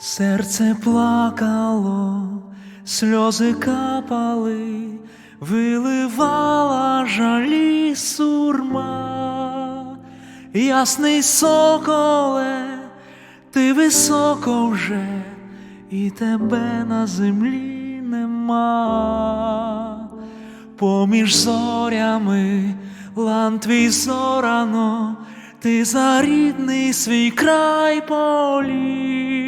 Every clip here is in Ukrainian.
Серце плакало, сльози капали, виливала жалі сурма, ясний соколе, ти високо вже, і тебе на землі нема. Поміж зорями лан твій зорано, ти за рідний свій край поліг,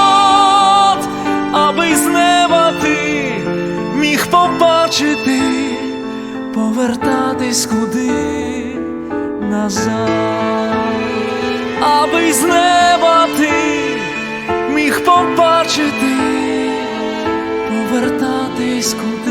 назад, аби з неба ти міг побачити, повертатись куди.